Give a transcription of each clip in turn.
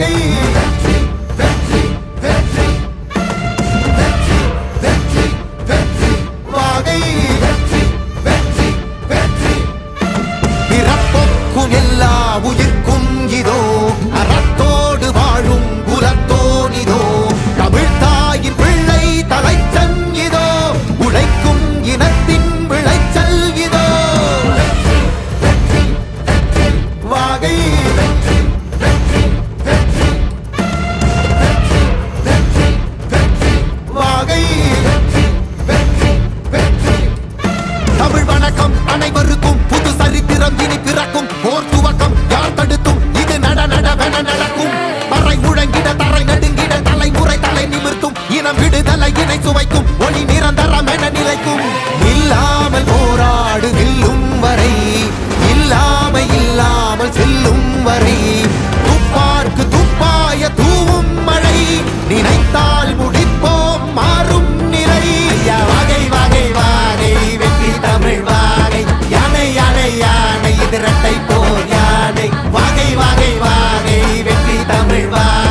Hey.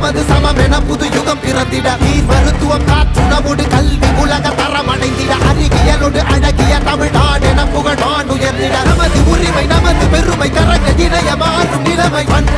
பால் இனமது சமம் என புது யுகம் பிறந்திட. நீர் மருத்துவம் காற்றுணவோடு கல்வி உலக தரம் அடைந்திட அறிவியலோடு அழகிய தமிழ்நாடு என புகழ் உயர்ந்திட நமது உரிமை நமது பெருமை கரங்க இணைய மாறும் நிலைமை. வந்த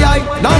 my.